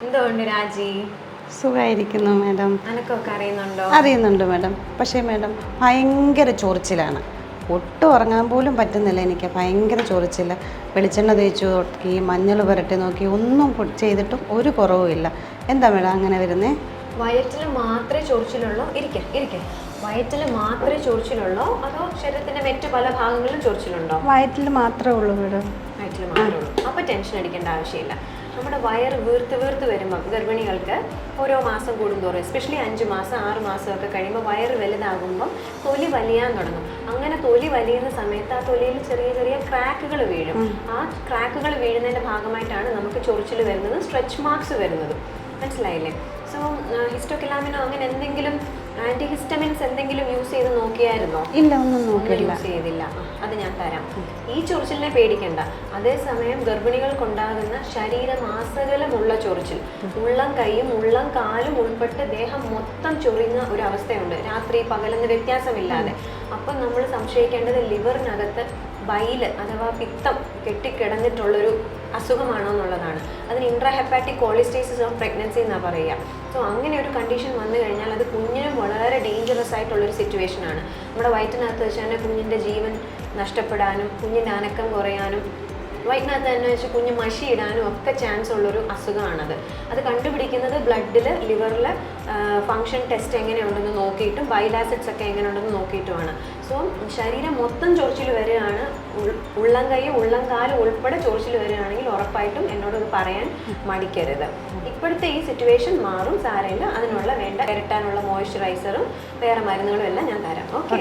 എന്തുകൊണ്ട് രാജി? സുഖമായിരിക്കുന്നു മാഡം. അനക്കൊക്കെ അറിയുന്നുണ്ടോ? അറിയുന്നുണ്ട് മാഡം. പക്ഷേ മാഡം ഭയങ്കര ചൊറിച്ചിലാണ്. ഒട്ടും ഉറങ്ങാൻ പോലും പറ്റുന്നില്ല എനിക്ക്. ഭയങ്കര ചൊറിച്ചില്ല വെളിച്ചെണ്ണ തേച്ചു നോക്കി മഞ്ഞൾ പുരട്ടി നോക്കി ഒന്നും ചെയ്തിട്ടും ഒരു കുറവുമില്ല എന്താ മാഡം അങ്ങനെ വരുന്നേ? വയറ്റിൽ മാത്രമേ ചൊറിച്ചിലുള്ളൂ? ഇരിക്കാം ഇരിക്കാം. വയറ്റിൽ മാത്രമേ ചൊറിച്ചിലുള്ളൂ? അതോ ശരീരത്തിന്റെ മറ്റു പല ഭാഗങ്ങളിലും ചൊറിച്ചിലുണ്ടോ? വയറ്റിൽ മാത്രമേ ഉള്ളൂ മാഡം. വയറ്റിൽ മാത്രമേ ഉള്ളൂ. അപ്പോൾ ടെൻഷൻ അടിക്കേണ്ട ആവശ്യമില്ല. നമ്മുടെ വയർ വീർത്ത് വീർത്ത് വരുമ്പം ഗർഭിണികൾക്ക് ഓരോ മാസം കൂടുന്തോറും എസ്പെഷ്യലി അഞ്ച് മാസം ആറ് മാസമൊക്കെ കഴിയുമ്പോൾ വയറ് വലുതാകുമ്പം തൊലി വലിയാൻ തുടങ്ങും. അങ്ങനെ തൊലി വലിയുന്ന സമയത്ത് ആ തൊലിയിൽ ചെറിയ ചെറിയ ക്രാക്കുകൾ വീഴും. ആ ക്രാക്കുകൾ വീഴുന്നതിന്റെ ഭാഗമായിട്ടാണ് നമുക്ക് ചൊറിച്ചിൽ വരുന്നത് സ്ട്രെച്ച് മാർക്സ് വരുന്നത്. മനസ്സിലായില്ലേ? സോ ഹിസ്റ്റോക്കിലാമിനോ അങ്ങനെ എന്തെങ്കിലും ആന്റി ഹിസ്റ്റമിൻസ് എന്തെങ്കിലും നോക്കിയായിരുന്നോ? ഇല്ല ഒന്നും നോക്കിയില്ല യൂസ് ചെയ്തില്ല. അത് ഞാൻ തരാം. ഈ ചൊറിച്ചിലിനെ പേടിക്കണ്ട. അതേസമയം ഗർഭിണികൾക്കുണ്ടാകുന്ന ശരീരമാസകലമുള്ള ചൊറിച്ചിൽ. ഉള്ളം കൈയും ഉള്ളം കാലും ഉൾപ്പെട്ട് ദേഹം മൊത്തം ചൊറിയുന്ന ഒരു അവസ്ഥയുണ്ട്. രാത്രി പകലെന്ന് വ്യത്യാസമില്ലാതെ. അപ്പം നമ്മൾ സംശയിക്കേണ്ടത് ലിവറിനകത്ത് ബൈൽ അഥവാ പിത്തം കെട്ടിക്കിടന്നിട്ടുള്ളൊരു അസുഖമാണോ എന്നുള്ളതാണ്. അതിന് ഇൻട്രാഹെപ്പാറ്റിക് കോളിസ്റ്റേസിസ് ഓഫ് പ്രഗ്നൻസി എന്നാണ് പറയുക. സോ അങ്ങനെ ഒരു കണ്ടീഷൻ വന്നു കഴിഞ്ഞാൽ അത് കുഞ്ഞിനും വളരെ ഡേഞ്ചറസ് ആയിട്ടുള്ളൊരു സിറ്റുവേഷനാണ് നമ്മുടെ വയറ്റിനകത്ത് വെച്ച് തന്നെ കുഞ്ഞിന്റെ ജീവൻ നഷ്ടപ്പെടാനും കുഞ്ഞിന്റെ അനക്കം കുറയാനും വയറ്റിനകത്ത് തന്നെ വെച്ച് കുഞ്ഞ് മഷി ഇടാനും ഒക്കെ ചാൻസ് ഉള്ളൊരു അസുഖമാണത്. അത് കണ്ടുപിടിക്കുന്നത് ബ്ലഡിൽ ലിവറിൽ ഫങ്ഷൻ ടെസ്റ്റ് എങ്ങനെയുണ്ടെന്ന് നോക്കിയിട്ടും ബൈലാസിഡ്സ് ഒക്കെ എങ്ങനെയുണ്ടെന്ന് നോക്കിയിട്ടുമാണ്. സോ ശരീരം മൊത്തം ചൊറിച്ചിൽ വരികയാണ്. ഉള്ളം കൈ ഉള്ളം കാൽ ഉൾപ്പെടെ ചൊറിച്ചിൽ വരികയാണെങ്കിൽ ഉറപ്പായിട്ടും എന്നോട് പറയാൻ മടിക്കരുത്. ഇപ്പോഴത്തെ ഈ സിറ്റുവേഷൻ മാറും സാരമില്ല. അതിനുള്ള വേണ്ട ഇരട്ടാനുള്ള മോയ്സ്ചറൈസറും വേറെ മരുന്നുകളും എല്ലാം ഞാൻ തരാം. ഓക്കെ